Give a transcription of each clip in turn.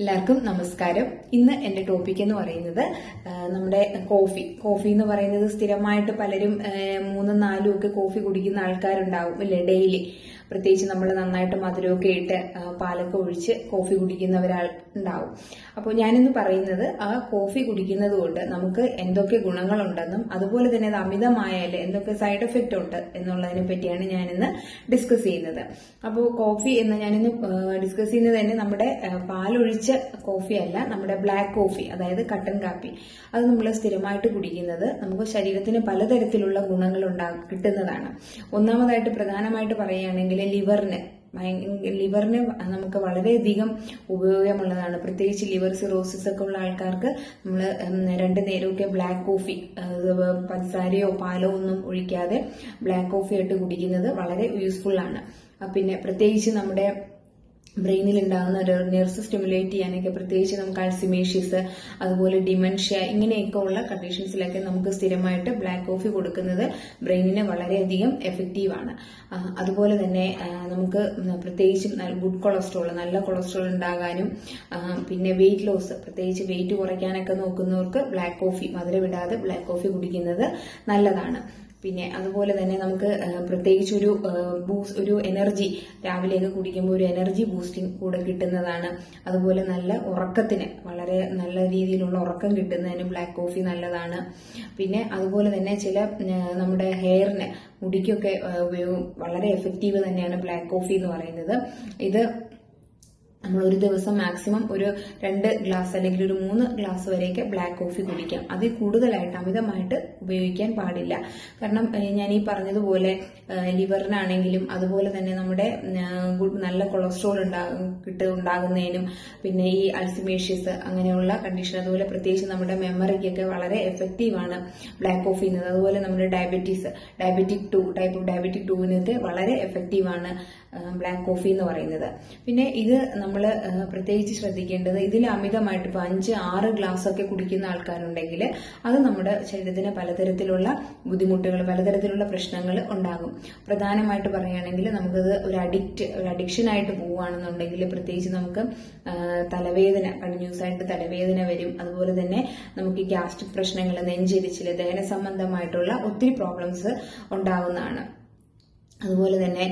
എല്ലാവർക്കും നമസ്കാരം. ഇന്ന് എന്റെ ടോപ്പിക് എന്ന് പറയുന്നത് നമ്മുടെ കോഫി. കോഫി എന്ന് പറയുന്നത് സ്ഥിരമായിട്ട് പലരും മൂന്നും നാലും ഒക്കെ കോഫി കുടിക്കുന്ന ആൾക്കാരുണ്ടാവും അല്ലേ? ഡെയിലി. പ്രത്യേകിച്ച് നമ്മൾ നന്നായിട്ട് മധുരമൊക്കെ ഇട്ട് പാലൊക്കെ ഒഴിച്ച് കോഫി കുടിക്കുന്നവരാൾ ഉണ്ടാവും. അപ്പോൾ ഞാനിന്ന് പറയുന്നത് ആ കോഫി കുടിക്കുന്നത് കൊണ്ട് നമുക്ക് എന്തൊക്കെ ഗുണങ്ങളുണ്ടെന്നും അതുപോലെ തന്നെ അത് അമിതമായാൽ എന്തൊക്കെ സൈഡ് എഫക്റ്റ് ഉണ്ട് എന്നുള്ളതിനെ പറ്റിയാണ് ഞാനിന്ന് ഡിസ്കസ് ചെയ്യുന്നത്. അപ്പോൾ കോഫി എന്ന് ഞാനിന്ന് ഡിസ്കസ് ചെയ്യുന്നത് തന്നെ നമ്മുടെ പാലൊഴിച്ച കോഫി അല്ല നമ്മുടെ ബ്ലാക്ക് കോഫി അതായത് കട്ടൻ കാപ്പി. അത് നമ്മൾ സ്ഥിരമായിട്ട് കുടിക്കുന്നത് നമുക്ക് ശരീരത്തിന് പലതരത്തിലുള്ള ഗുണങ്ങൾ ഉണ്ടാ കിട്ടുന്നതാണ്. ഒന്നാമതായിട്ട് പ്രധാനമായിട്ട് പറയുകയാണെങ്കിൽ ലിവറിന് ഭയങ്ക- ലിവറിന് നമുക്ക് വളരെയധികം ഉപയോഗമുള്ളതാണ്. പ്രത്യേകിച്ച് ലിവർ സിറോസിസ് ഒക്കെ ഉള്ള ആൾക്കാർക്ക് നമ്മൾ രണ്ട് നേരമൊക്കെ ബ്ലാക്ക് കോഫി പഞ്ചസാരയോ പാലോ ഒന്നും ഒഴിക്കാതെ ബ്ലാക്ക് കോഫി ആയിട്ട് കുടിക്കുന്നത് വളരെ യൂസ്ഫുൾ ആണ്. പിന്നെ പ്രത്യേകിച്ച് നമ്മുടെ ബ്രെയിനിൽ ഉണ്ടാകുന്ന ഒരു നെർവ്സ് സ്റ്റിമുലേറ്റ് ചെയ്യാനൊക്കെ പ്രത്യേകിച്ച് നമുക്ക് അൾസിമേഷ്യസ് അതുപോലെ ഡിമെൻഷ്യ ഇങ്ങനെയൊക്കെ ഉള്ള കണ്ടീഷൻസിലൊക്കെ നമുക്ക് സ്ഥിരമായിട്ട് ബ്ലാക്ക് കോഫി കൊടുക്കുന്നത് ബ്രെയിനിന് വളരെയധികം എഫക്റ്റീവാണ് അതുപോലെ തന്നെ നമുക്ക് പ്രത്യേകിച്ചും ഗുഡ് കൊളസ്ട്രോൾ നല്ല കൊളസ്ട്രോൾ ഉണ്ടാകാനും പിന്നെ വെയിറ്റ് ലോസ് പ്രത്യേകിച്ച് വെയിറ്റ് കുറയ്ക്കാനൊക്കെ നോക്കുന്നവർക്ക് ബ്ലാക്ക് കോഫി മധുരമിടാതെ ബ്ലാക്ക് കോഫി കുടിക്കുന്നത് നല്ലതാണ്. പിന്നെ അതുപോലെ തന്നെ നമുക്ക് പ്രത്യേകിച്ച് ഒരു ബൂസ് ഒരു എനർജി രാവിലെയൊക്കെ കുടിക്കുമ്പോൾ ഒരു എനർജി ബൂസ്റ്റിംഗ് കൂടെ കിട്ടുന്നതാണ്. അതുപോലെ നല്ല ഉറക്കത്തിന് വളരെ നല്ല രീതിയിലുള്ള ഉറക്കം കിട്ടുന്നതിന് ബ്ലാക്ക് കോഫി നല്ലതാണ്. പിന്നെ അതുപോലെ തന്നെ ചില നമ്മുടെ ഹെയറിന് മുടിക്കൊക്കെ ഉപയോഗം വളരെ എഫക്റ്റീവ് തന്നെയാണ് ബ്ലാക്ക് കോഫി എന്ന് പറയുന്നത്. ഇത് നമ്മൾ ഒരു ദിവസം മാക്സിമം ഒരു രണ്ട് ഗ്ലാസ് അല്ലെങ്കിൽ ഒരു മൂന്ന് ഗ്ലാസ് വരെയൊക്കെ ബ്ലാക്ക് കോഫി കുടിക്കാം. അതിൽ കൂടുതലായിട്ട് അമിതമായിട്ട് ഉപയോഗിക്കാൻ പാടില്ല. കാരണം ഞാൻ ഈ പറഞ്ഞതുപോലെ ലിവറിനാണെങ്കിലും അതുപോലെ തന്നെ നമ്മുടെ നല്ല കൊളസ്ട്രോൾ ഉണ്ടാകും കിട്ട് ഉണ്ടാകുന്നതിനും പിന്നെ ഈ അൾസിമേഷ്യസ് അങ്ങനെയുള്ള കണ്ടീഷൻ അതുപോലെ പ്രത്യേകിച്ച് നമ്മുടെ മെമ്മറിക്കൊക്കെ വളരെ എഫക്റ്റീവാണ് ബ്ലാക്ക് കോഫി എന്നത് അതുപോലെ നമ്മുടെ diabetes diabetic two type of diabetic ടുവിനൊക്കെ വളരെ എഫക്റ്റീവാണ് ബ്ലാക്ക് കോഫി എന്ന് പറയുന്നത്. പിന്നെ ഇത് നമ്മൾ പ്രത്യേകിച്ച് ശ്രദ്ധിക്കേണ്ടത് ഇതിൽ അമിതമായിട്ട് ഇപ്പോൾ അഞ്ച് ആറ് ഗ്ലാസ് ഒക്കെ കുടിക്കുന്ന ആൾക്കാരുണ്ടെങ്കിൽ അത് നമ്മുടെ ശരീരത്തിന് പലതരത്തിലുള്ള ബുദ്ധിമുട്ടുകൾ പലതരത്തിലുള്ള പ്രശ്നങ്ങൾ ഉണ്ടാകും. പ്രധാനമായിട്ട് പറയുകയാണെങ്കിൽ നമുക്കത് ഒരു അഡിക്റ്റ് ഒരു അഡിക്ഷൻ ആയിട്ട് പോവുകയാണെന്നുണ്ടെങ്കിൽ പ്രത്യേകിച്ച് നമുക്ക് തലവേദന കണ്ടിന്യൂസ് ആയിട്ട് തലവേദന വരും. അതുപോലെ തന്നെ നമുക്ക് ഗ്യാസ്ട്രിക് പ്രശ്നങ്ങൾ നെഞ്ചെരിച്ചിൽ ദഹന സംബന്ധമായിട്ടുള്ള ഒത്തിരി പ്രോബ്ലംസ് ഉണ്ടാകുന്നതാണ് അതുപോലെ തന്നെ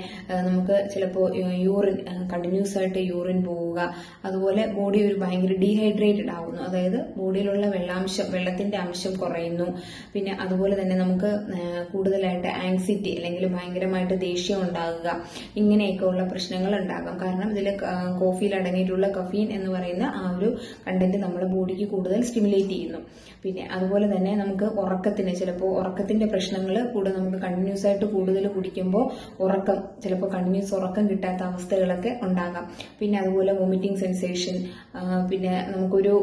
നമുക്ക് ചിലപ്പോൾ യൂറിൻ കണ്ടിന്യൂസ് ആയിട്ട് യൂറിൻ പോവുക അതുപോലെ ബോഡി ഒരു ഭയങ്കര ഡീഹൈഡ്രേറ്റഡ് ആവുന്നു. അതായത് ബോഡിയിലുള്ള വെള്ളാംശം വെള്ളത്തിന്റെ അംശം കുറയുന്നു. പിന്നെ അതുപോലെ തന്നെ നമുക്ക് കൂടുതലായിട്ട് ആങ്സിറ്റി അല്ലെങ്കിൽ ഭയങ്കരമായിട്ട് ദേഷ്യം ഉണ്ടാകുക ഇങ്ങനെയൊക്കെ ഉള്ള പ്രശ്നങ്ങൾ ഉണ്ടാകാം. കാരണം ഇതിൽ കോഫിയിൽ അടങ്ങിയിട്ടുള്ള കഫീൻ എന്ന് പറയുന്ന ആ ഒരു കണ്ടന്റ് നമ്മുടെ ബോഡിക്ക് കൂടുതൽ സ്റ്റിമുലേറ്റ് ചെയ്യുന്നു. പിന്നെ അതുപോലെ തന്നെ നമുക്ക് ഉറക്കത്തിന് ചിലപ്പോൾ ഉറക്കത്തിന്റെ പ്രശ്നങ്ങൾ കൂടെ നമുക്ക് കണ്ടിന്യൂസ് ആയിട്ട് കൂടുതൽ കുടിക്കുമ്പോൾ ഉറക്കം ചിലപ്പോൾ കണ്ടിന്യൂസ് ഉറക്കം കിട്ടാത്ത അവസ്ഥകളൊക്കെ ഉണ്ടാകാം. പിന്നെ അതുപോലെ വോമിറ്റിംഗ് സെൻസേഷൻ പിന്നെ നമുക്കൊരു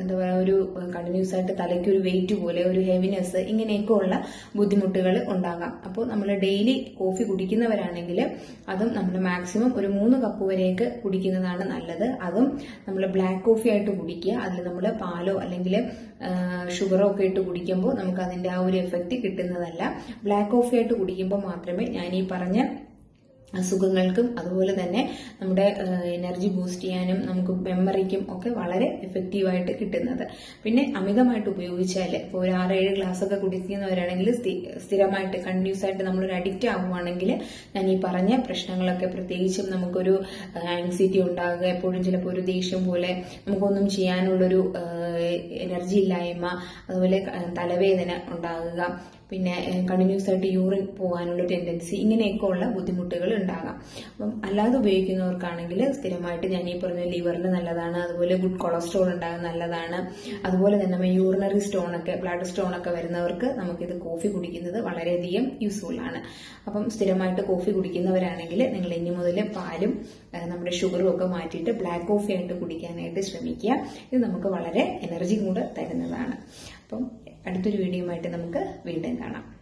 എന്താ പറയുക ഒരു കണ്ടിന്യൂസ് ആയിട്ട് തലയ്ക്ക് ഒരു വെയിറ്റ് പോലെ ഒരു ഹെവിനെസ് ഇങ്ങനെയൊക്കെ ഉള്ള ബുദ്ധിമുട്ടുകൾ ഉണ്ടാകാം. അപ്പോൾ നമ്മൾ ഡെയിലി കോഫി കുടിക്കുന്നവരാണെങ്കിൽ അതും നമ്മൾ മാക്സിമം ഒരു മൂന്ന് കപ്പ് വരെയൊക്കെ കുടിക്കുന്നതാണ് നല്ലത്. അതും നമ്മൾ ബ്ലാക്ക് കോഫി ആയിട്ട് കുടിക്കുക. അതിൽ നമ്മൾ പാലോ അല്ലെങ്കിൽ ഷുഗറോ ഒക്കെ ഇട്ട് കുടിക്കുമ്പോൾ നമുക്ക് അതിന്റെ ആ ഒരു എഫക്റ്റ് കിട്ടുന്നതല്ല. ബ്ലാക്ക് കോഫി ആയിട്ട് കുടിക്കുമ്പോൾ മാത്രമേ ഞാൻ ഈ പറഞ്ഞ അസുഖങ്ങൾക്കും അതുപോലെ തന്നെ നമ്മുടെ എനർജി ബൂസ്റ്റ് ചെയ്യാനും നമുക്ക് മെമ്മറിക്കും ഒക്കെ വളരെ എഫക്റ്റീവായിട്ട് കിട്ടുന്നത്. പിന്നെ അമിതമായിട്ട് ഉപയോഗിച്ചാൽ ഇപ്പോൾ ഒരു ആറ് ഏഴ് ഗ്ലാസ് ഒക്കെ കുടിക്കുന്നവരാണെങ്കിൽ സ്ഥി- സ്ഥിരമായിട്ട് കണ്ടിന്യൂസ് ആയിട്ട് നമ്മളൊരു അഡിക്റ്റ് ആവുകയാണെങ്കിൽ ഞാൻ ഈ പറഞ്ഞ പ്രശ്നങ്ങളൊക്കെ പ്രത്യേകിച്ചും നമുക്കൊരു ആങ്സൈറ്റി ഉണ്ടാകുക എപ്പോഴും ചിലപ്പോൾ ഒരു ദേഷ്യം പോലെ നമുക്കൊന്നും ചെയ്യാനുള്ളൊരു എനർജി ഇല്ലായ്മ അതുപോലെ തലവേദന ഉണ്ടാകുക പിന്നെ കണ്ടിന്യൂസ് ആയിട്ട് യൂറിൻ പോകാനുള്ള ടെൻഡൻസി ഇങ്ങനെയൊക്കെ ഉള്ള ബുദ്ധിമുട്ടുകൾ ഉണ്ടാകാം. അപ്പം അല്ലാതെ ഉപയോഗിക്കുന്നവർക്കാണെങ്കിൽ സ്ഥിരമായിട്ട് ഞാൻ ഈ പറഞ്ഞ ലിവറിന് നല്ലതാണ് അതുപോലെ ഗുഡ് കൊളസ്ട്രോൾ ഉണ്ടാകാൻ നല്ലതാണ് അതുപോലെ തന്നെ യൂറിനറി സ്റ്റോൺ ഒക്കെ ബ്ലഡ് സ്റ്റോൺ ഒക്കെ വരുന്നവർക്ക് നമുക്കിത് കോഫി കുടിക്കുന്നത് വളരെയധികം യൂസ്ഫുൾ ആണ്. അപ്പം സ്ഥിരമായിട്ട് കോഫി കുടിക്കുന്നവരാണെങ്കിൽ നിങ്ങൾ ഇനി മുതൽ പാലും നമ്മുടെ ഷുഗറും ഒക്കെ മാറ്റിയിട്ട് ബ്ലാക്ക് കോഫി ആയിട്ട് കുടിക്കാനായിട്ട് ശ്രമിക്കുക. ഇത് നമുക്ക് വളരെ എനർജി കൂടെ തരുന്നതാണ്. അപ്പം അടുത്തൊരു വീഡിയോയുമായിട്ട് നമുക്ക് വീണ്ടും കാണാം.